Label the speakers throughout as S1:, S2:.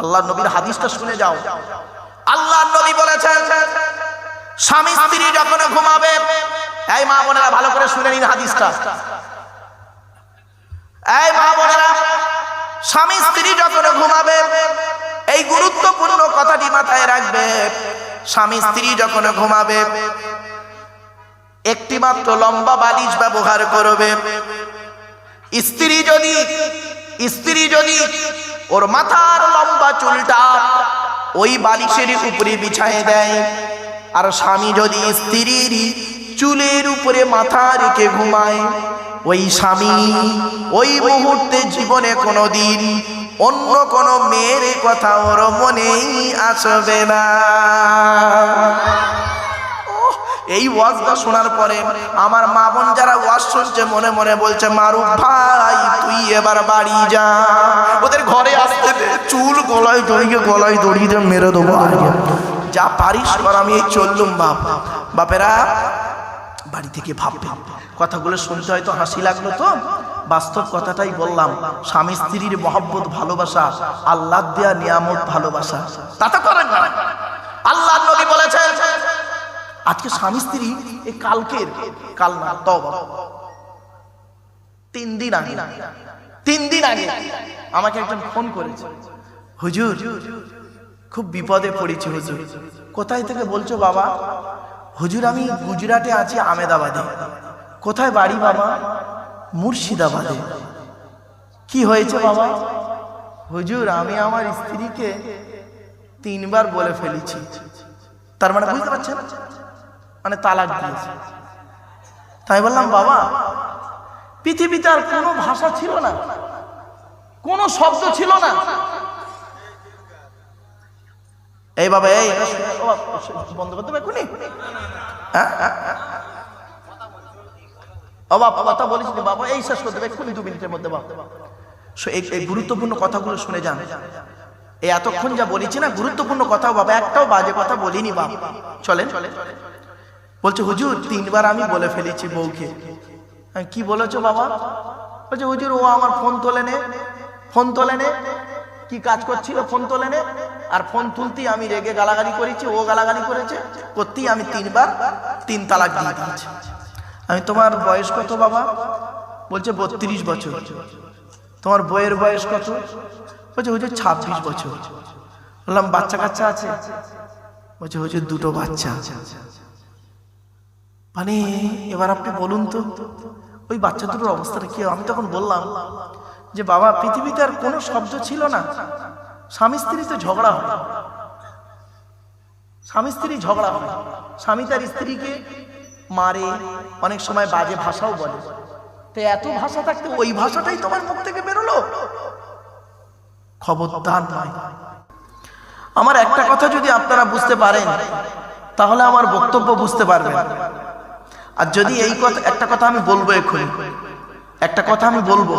S1: আল্লাহ নবীর হাদিসটা শুনে যাও। আল্লাহ নবী বলেছেন, স্বামী স্ত্রী যখন ঘুমাবে, এই মা বোনেরা ভালো করে শুনে নিন হাদিসটা। এই মা বোনেরা, স্বামী স্ত্রী যখন ঘুমাবে, এই গুরুত্বপূর্ণ কথাটি মাথায় রাখবে, স্বামী স্ত্রী যখন ঘুমাবে, একটি মাত্র লম্বা বালিশ ব্যবহার করবে। স্ত্রী যদি স্ত্রী যদি ওর মাথার লম্বা চুলটা ওই বালিশের উপরে বিছায় দেয়। আর স্বামী যদি স্ত্রীর চুলের উপরে মাথা রেখে ঘুমায়, ওই স্বামী ওই মুহূর্তে জীবনে কোনো দিন অন্য কোনো মেয়ের কথা ওর মনেই আসবে না। এই ওয়াজটা শোনার পরে আমার মা বোন যারা ওয়াজ শুনছে, মনে মনে বলছে মারুফ ভাই, তুই এবার বাড়ি যা। ওদের ঘরে আসতে চুল গলায় দড়িয়ে গলায় দড়িয়ে মেরে দেবো যা পারিস কর, আমি এই চললুম বাপ। বাপেরা, বাড়ি থেকে ভাববে। কথাগুলো শুনতে হয়তো হাসি লাগল তো? বাস্তব কথাটাই বললাম, স্বামী স্ত্রীর মহব্বত, ভালোবাসা আল্লাহ দেয়া, নিয়ামত, ভালোবাসা। তা তো করেন না। আল্লাহ আজকে স্বামী স্ত্রী এই কালকের কাল না তবা তিন দিন আগে, তিন দিন আগে আমাকে একজন ফোন করেছে। হুজুর, খুব বিপদে পড়েছি হুজুর। কোথায় থেকে বলছো বাবা? হুজুর, আমি গুজরাটে আছি, আমেদাবাদে। কোথায় বাড়ি বাবা? মুর্শিদাবাদে। কি হয়েছে বাবা? হুজুর, আমি আমার স্ত্রীকে তিনবার বলে ফেলেছি। তার মানে বুঝতে পারছেন? মানে তালাক দিয়েছে। তাই বললাম, বাবা, পৃথিবীতে আর কোনো ভাষা ছিল না, কোনো শব্দ ছিল না। এই বাবা, এই বন্ধ করতে। ও বাবা বাবা, এই মধ্যে বাবা এই গুরুত্বপূর্ণ কথাগুলো শুনে যান। এই এতক্ষণ যা বলেছি না, গুরুত্বপূর্ণ কথা বাবা, একটাও বাজে কথা বলিনি বাবা চলেন। বলছে হুজুর তিনবার আমি বলে ফেলেছি বউকে। আমি, কি বলেছ বাবা? বলছে হুজুর ও আমার ফোন তোলে নে ফোন তোলে নে। কি কাজ করছিল ফোন তোলে নে। আর ফোন তুলতেই আমি রেগে গালাগালি করেছি ও গালাগালি করেছে। করতেই আমি তিনবার তিন তালাক দিয়ে দিয়েছি। আমি তোমার বয়স কত বাবা? বলছে বত্রিশ বছর। তোমার বইয়ের বয়স কত? বলছে হুজুর ছাব্বিশ বছর। বললাম বাচ্চা কাচ্চা আছে? বলছে হুজুর দুটো বাচ্চা। মানে এবার আপনি বলুন তো, ওই বাচ্চা দুটোর অবস্থাটা কি? আমি তখন বললাম যে, বাবা, পৃথিবীতে আর কোনো শব্দ ছিল না। স্বামী স্ত্রী তো ঝগড়া হয় স্বামী স্ত্রী ঝগড়া হয় স্বামী তার স্ত্রীকে মারে, অনেক সময় বাজে ভাষাও বলে। তো এত ভাষা থাকতে ওই ভাষাটাই তোমার মুখ থেকে বেরোলো? খবরদার নয়। আমার একটা কথা যদি আপনারা বুঝতে পারেন, তাহলে আমার বক্তব্য বুঝতে পারবেন। আর যদি এই কথা একটা কথা আমি বলব এক্ষুনি। একটা কথা আমি বলব।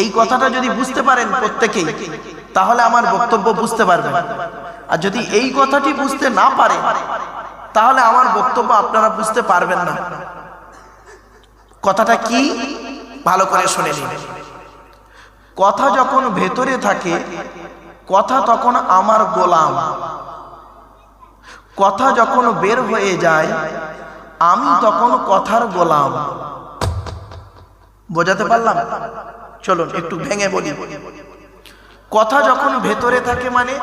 S1: এই কথাটা যদি বুঝতে পারেন প্রত্যেকেই তাহলে আমার বক্তব্য বুঝতে পারবেন। আর যদি এই কথাটি বুঝতে না পারে তাহলে আমার বক্তব্য আপনারা বুঝতে পারবেন না। কথাটা কি? ভালো করে শুনে নিন। কথা যখন ভেতরে থাকে কথা তখন আমার গোলাম। কথা যখন বের হয়ে যায় আমি তখন কথার গোলাম। বোঝাতে পারলাম? চলুন, একটু ভেঙে বলি। কথা যখন ভেতরে থাকে মানে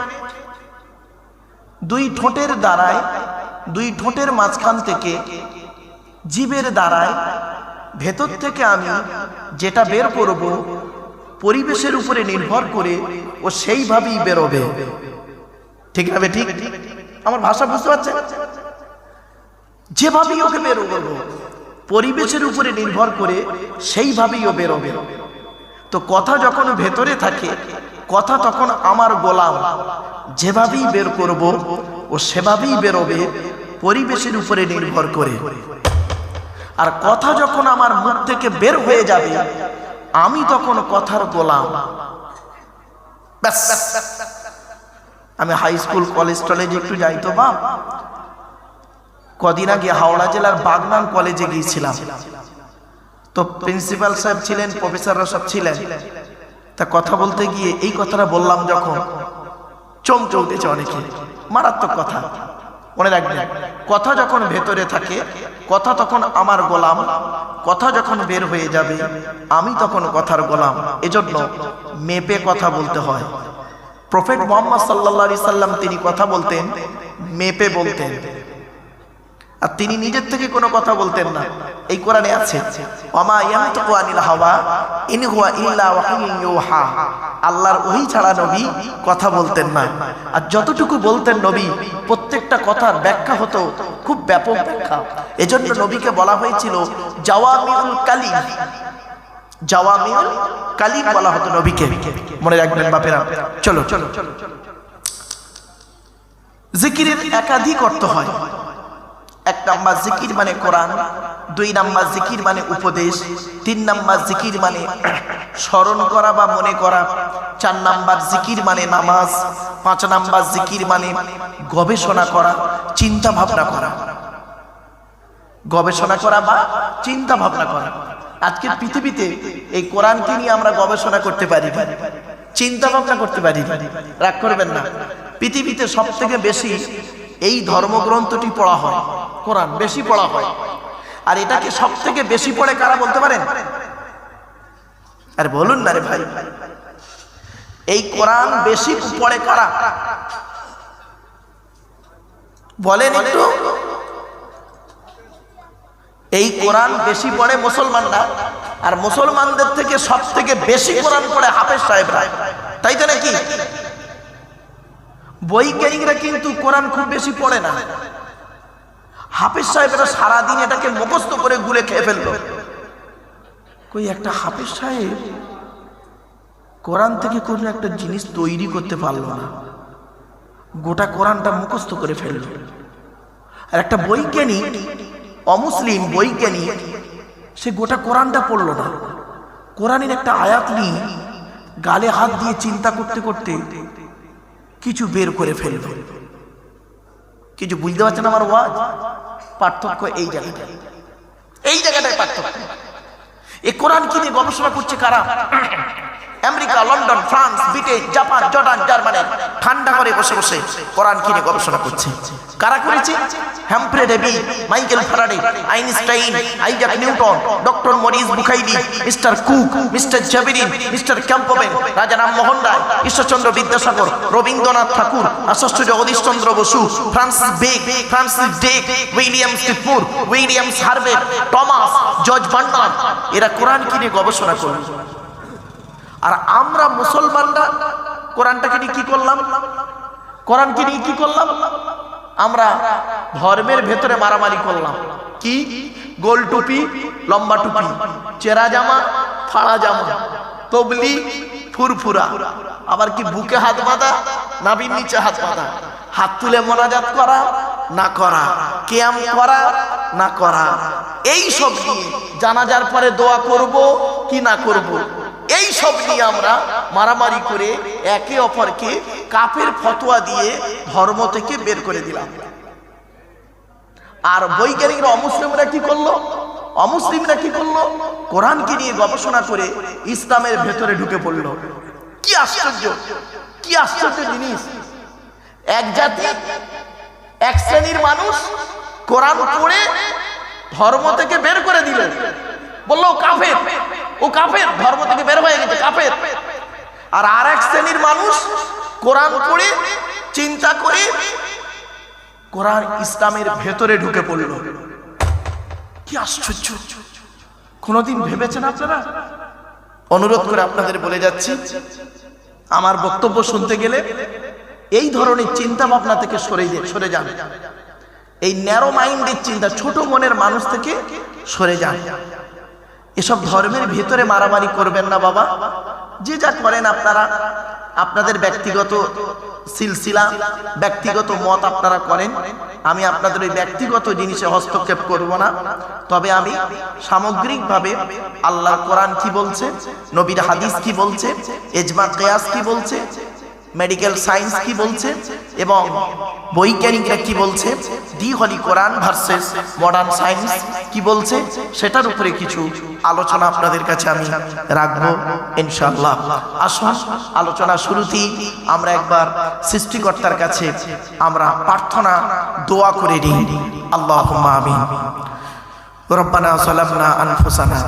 S1: দুই ঠোঁটের দ্বারায়, দুই ঠোঁটের মাঝখান থেকে, জীবের দ্বারায়, ভেতর থেকে আমি যেটা বের করব, পরিবেশের উপরে নির্ভর করে ও সেইভাবেই বেরোবে। ঠিক হবে ঠিক? আমার ভাষা বুঝতে পারছেন? যেভাবেই ওকে বের করব পরিবেশের উপরে নির্ভর করে সেইভাবেই ও বেরোবে তো কথা যখন ভেতরে থাকে, কথা তখন আমার গোলাম। যেভাবেই বের করব ও সেভাবেই বেরোবে পরিবেশের উপরে নির্ভর করে। আর কথা যখন আমার মুখ থেকে বের হয়ে যাবে, আমি তখন কথার গোলাম। আমি হাই স্কুল, কলেজ, টলেজ একটু যাই তো, বাপ। কদিন আগে হাওড়া জেলার বাগনান কলেজে গিয়েছিলাম। তো প্রিন্সিপাল সাহেব ছিলেন, প্রফেসররা সব ছিলেন। তা কথা বলতে গিয়ে এই কথাটা বললাম যখন, চমকে উঠেছে অনেকে। মারাত্মক কথা। মনে রাখবেন, কথা যখন ভেতরে থাকে, কথা তখন আমার গোলাম, কথা যখন বের হয়ে যাবে, আমি তখন কথার গোলাম। এজন্য মেপে কথা বলতে হয়। প্রফেট মোহাম্মদ সাল্লা সাল্লাম তিনি কথা বলতেন, মেপে বলতেন। আর তিনি নিজের থেকে কোনো কথা বলতেন না। এই কোরআনে আছে আল্লাহর ওহী ছাড়া নবী কথা বলতেন না। আর যতটুকু বলতেন নবী, প্রত্যেকটা কথার ব্যাখ্যা হতো খুব ব্যাপক ব্যাখ্যা। এজন্য নবীকে বলা হয়েছিল জাওয়ামিউল কালিম। জাওয়ামিউল কালিম বলা হতো নবীকে। মনে রাখবেন বাপেরা চলো চলো। জিকিরের একাধিক অর্থ হয়। নাম্বার জিকির মানে কোরআন, দুই নাম্বার জিকির মানে উপদেশ, তিন নাম্বার জিকির মানে স্মরণ করা বা মনে করা, চার নাম্বার জিকির মানে নামাজ, পাঁচ নাম্বার জিকির মানে গবেষণা করা, চিন্তা ভাবনা করা। গবেষণা করা বা চিন্তা ভাবনা করা। আজকে পৃথিবীতে এই কোরআনকে নিয়ে আমরা গবেষণা করতে পারি। চিন্তা ভাবনা করতে পারি। রাগ করবেন না। পৃথিবীতে সব থেকে বেশি এই ধর্মগ্রন্থটি পড়া হয়। কোরআন বেশি পড়া হয়। আর এটাকে সব থেকে বেশি পড়ে কারা বলতে পারেন? আর বলুন না রে ভাই। এই কোরআন বেশি পড়ে কারা? বলেন একটু। এই কোরআন বেশি পড়ে মুসলমানরা, আর মুসলমানদের থেকে সব থেকে বেশি কোরআন পড়ে হাফেজ সাহেবরা। তাই তো নাকি? বৈজ্ঞানিকরা কিন্তু কোরআন খুব বেশি পড়ে না। হাফেজ সাহেবরা সারাদিন এটাকে মুখস্থ করে গুলে খেয়ে ফেলল। কই, একটা হাফেজ সাহেব কোরআন থেকে কোনো একটা জিনিস তৈরি করতে পারল না। গোটা কোরআনটা মুখস্থ করে ফেলল। আর একটা বৈজ্ঞানিক, অমুসলিম বৈজ্ঞানিক, সে গোটা কোরআনটা পড়ল না। কোরআনের একটা আয়াত নিয়ে গালে হাত দিয়ে চিন্তা করতে করতে কিছু বের করে ফেলবে কিছু বুঝতে পারছেন আমার ওয়াজ? পার্থক্য এই জায়গাটায় এই জায়গাটায় পার্থক্য। এই কোরআন কি নিয়ে গবেষণা করছে কারা? America, London, France, Britain, Japan, Jordan, Germany. ঠান্ডা করে বসে বসে কোরআন কিনে গবেষণা করছে। কারা করেছে? Humphry Davy, Michael Faraday, Einstein, Isaac Newton, doctor Maurice Bucaille, mister Cook, mister জাবিরিন mister Campbell Raja Rammohan Roy, Ishwarchandra Vidyasagar, Rabindranath Tagore আশস্য Jagadishchandra Bose, Francis Bacon Francis Drake William স্টিফমুর William Harvey Thomas, George বান্ডার এরা কোরআন কিনে গবেষণা করে আর আমরা মুসলমানরা কোরআনটাকে নিয়ে কি করলাম? কোরআনকে নিয়ে কি করলাম? আমরা ধর্মের ভেতরে মারামারি করলাম। কি? গোল টুপি, লম্বা টুপি, চেরা জামা, ফাড়া জামা, তবলি, ফুরফুরা। আবার কি বুকে হাত বাঁধা নাবির নিচে হাত বাঁধা? হাত তুলে মোনাজাত করা না করা? কেয়াম করা না করা? এই সব জানাজার পরে দোয়া করব কি না করব। এই সব নিয়ে আমরা মারামারি করে একে অপরকে কাপের ফতোয়া দিয়ে ধর্ম থেকে বের করে দিলাম। আর বৈজ্ঞানিকরা অমুসলিমরা কি করল? অমুসলিমরা কি করল? কোরআনকে নিয়ে গবেষণা করে ইসলামের ভেতরে ঢুকে পড়ল। কি আশ্চর্য! কি আশ্চর্য জিনিস! এক জাতি, এক শ্রেণির মানুষ কোরআন পড়ে ধর্ম থেকে বের করে দিল। বলল, কাফের ও কাফের, ধর্ম থেকে বের হয়ে গেছে, কাফের। আর আর এক শ্রেণির মানুষ কোরআন পড়ে, চিন্তা করে কোরআন ইসলামের ভেতরে ঢুকে পড়ল। কি আশ্চর্য। কোনোদিন ভেবেছেন আপনারা? অনুরোধ করে আপনাদের বলে যাচ্ছি, আমার বক্তব্য শুনতে গেলে এই ধরনের চিন্তা ভাবনা থেকে সরে সরে যান। এই ন্যারো মাইন্ডের চিন্তা, ছোট মনের মানুষ থেকে সরে যান। এসব ধর্মের ভেতরে মারামারি করবেন না বাবা। যে যা করেন আপনারা, আপনাদের ব্যক্তিগত সিলসিলা, ব্যক্তিগত মত আপনারা করেন। আমি আপনাদের ওই ব্যক্তিগত জিনিসে হস্তক্ষেপ করব না। তবে আমি সামগ্রিকভাবে আল্লাহ কোরআন কি বলছে, নবীর হাদিস কি বলছে এজমা কেয়াস কি বলছে মেডিকেল সায়েন্স কি বলছে এবং বৈজ্ঞানিকরা কি বলছে the holy Quran versus modern science কি বলছে সেটার উপরে কিছু আলোচনা আপনাদের কাছে আমি রাখবো ইনশাআল্লাহ আসুন আলোচনা শুরুতেই আমরা একবার সৃষ্টিকর্তার কাছে আমরা প্রার্থনা দোয়া করে নিই আল্লাহ আমিন ربنا ظلمنا أنفسنا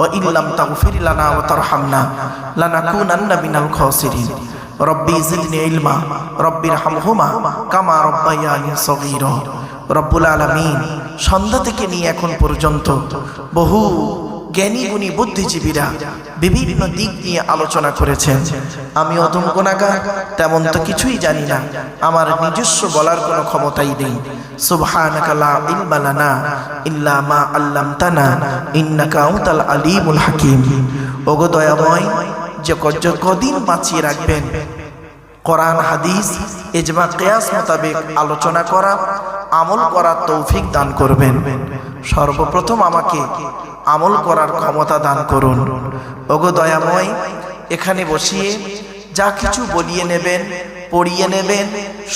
S1: وإن لم تغفر لنا وترحمنا لنكونن من الخاسرين রব্বি জিদনি ইলমা রব্বির হামহুমা কামা রব্বাইয়ানি সগীর। রব্বুল আলামিন সন্ধ্যা থেকে নিয়ে এখন পর্যন্ত বহু জ্ঞানী গুণী বুদ্ধিজীবীরা বিভিন্ন দিক নিয়ে আলোচনা করেছেন। আমি অদম গোনাগা তেমন তো কিছুই জানি না। আমার নিজস্ব বলার কোনো ক্ষমতাই নেই। সুবহানাকা লা ইলমা লানা ইল্লা মা আল্লামতানা, ইন্নাকা আলী আলিমুল হাকিম। ওগো দয়াময় কদিন বাঁচিয়ে রাখবেন। কোরআন, হাদিস এজমা কেয়াস মোতাবেক আলোচনা করা, আমল করার তৌফিক দান করবেন। সর্বপ্রথম আমাকে আমল করার ক্ষমতা দান করুন। ওগো দয়াময়, এখানে বসিয়ে যা কিছু বলিয়ে নেবেন, পড়িয়ে নেবেন,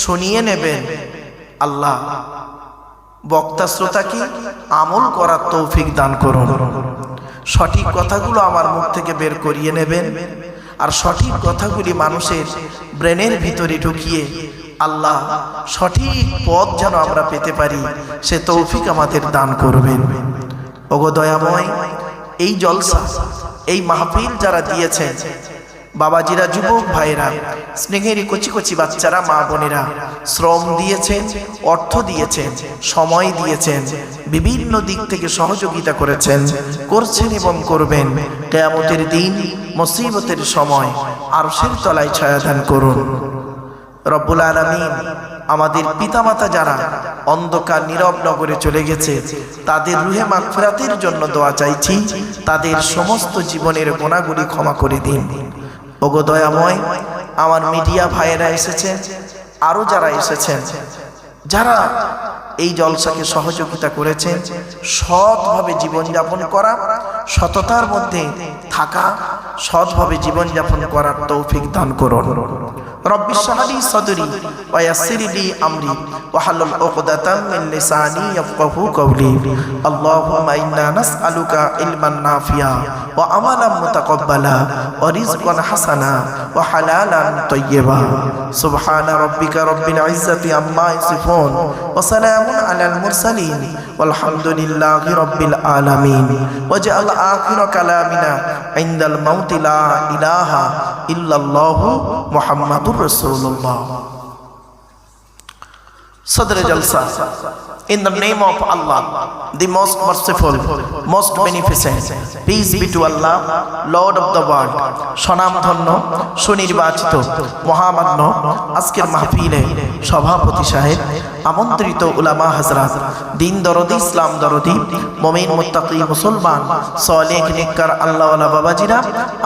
S1: শুনিয়ে নেবেন, আল্লাহ বক্তা শ্রোতাকে আমল করার তৌফিক দান করুন। সঠিক কথাগুলো আমার মুখ থেকে বের করিয়ে নেবেন। আর সঠিক কথাগুলি মানুষের ব্রেনের ভিতরে ঢুকিয়ে আল্লাহ সঠিক পথ যেন আমরা পেতে পারি, সে তৌফিক আমাদের দান করবেন। ওগো দয়াময়, এই জলসা, এই মাহফিল যারা দিয়েছেন বাবাজিরা, যুবক ভাইরা স্নেহের কচি কচি বাচ্চারা, মা বোনেরা, শ্রম দিয়েছেন, অর্থ দিয়েছেন, সময় দিয়েছেন, বিভিন্ন দিক থেকে সহযোগিতা করেছেন, করছেন এবং করবেন। কেয়ামতের দিন, মুসিবতের সময়, আরশের তলায় ছায়াদান করুন। রব্বুল আলমিন আমাদের পিতামাতা যারা অন্ধকার, নীরব নগরে চলে গেছে, তাদের রুহে মাগফিরাতের জন্য দোয়া চাইছি, তাদের সমস্ত জীবনের গোনাগুলি ক্ষমা করে দিন। ওগো দয়াময়, আমার মিডিয়া ভাইয়েরা এসেছে আরও যারা এসেছেন, যারা এই জলসাকে সহযোগিতা করেছেন সৎভাবে জীবনযাপন করা, সততার মধ্যে থাকা, সৎভাবে জীবনযাপন করার তৌফিক দান করুন। রব্বি শাহরি সদরি ওয়াসিরলি আমরি ওয়াহালুল উকদাতাম মিন লিসানি ইয়াফকাহু কওলি। আল্লাহুম্মা ইন্না নাসআলুকা ইলমান নাফিয়া ওয়া আমালাম মুতাকাব্বালা ওয়া রিজকান হাসানা ওয়া হালালান তাইয়্যিবা। সুবহান রাব্বিকা রাব্বিল ইজ্জাতি আম্মা ইয়াসিফুন ওয়া সালামুন আলাল মুরসালিন ওয়ালহামদুলিল্লাহি রাব্বিল আলামিন। ওয়াজআল আখির কালামিনা ইনদাল মাউতি লা ইলাহা ইল্লাল্লাহু মুহাম্মাদুর মোহাম্মদুর রসুল্লাহ in the name of Allah, the most merciful, most beneficent, peace be to Allah, Lord of the world, সনামধন্য সুনির্বাচিত askir আজকের shabha সভাপতি সাহেব আমন্ত্রিত উলামা হাজরাত, দিন দরদি, ইসলাম দরদি, মমিন, মুত্তাকি, মুসলমান সলেক নিকার আল্লাহওয়ালা বাবাজিরা,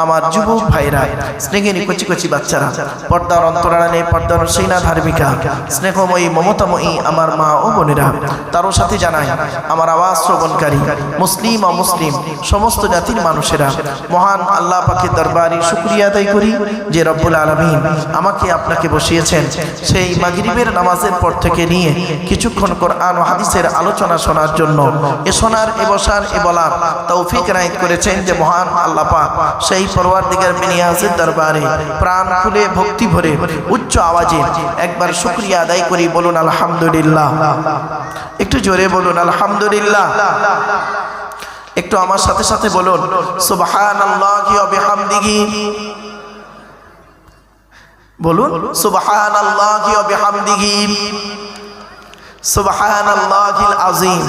S1: আমার যুবক ভাইরা স্নেহের কচি কচি বাচ্চারা, পর্দার অন্তরালে পর্দার সৈনা ধার্মিকা, স্নেহময়ী, মমতাময়ী আমার মা ও বোনেরা, তারও সাথে জানাই, আমার আওয়াজ শ্রবণকারী, মুসলিম ও মুসলিম সমস্ত জাতির মানুষেরা, মহান আল্লাহ পাকে দরবারি শুক্রিয়া আদায় করি যে রব্বুল আলমিন আমাকে আপনাকে বসিয়েছেন সেই মাগরিবের নামাজের পর থেকে নিয়ে কিছুক্ষণ কোরআন ও হাদিসের আলোচনা শোনার জন্য এ শোনার এ বসার, এ বলার তৌফিক নায়ক করেছেন যে মহান আল্লাহ পাক। সেই পরওয়ার দিকের বিনিয়াজের দরবারে প্রাণ খুলে ভক্তি ভরে উচ্চ আওয়াজে একবার শুক্রিয়া আদায় করি বলুন আলহামদুলিল্লাহ। একটু জোরে বলুন আলহামদুলিল্লাহ। একটু আমার সাথে সাথে বলুন বলুন বিহামদিহি। সুবহানাল্লাহিল আযীম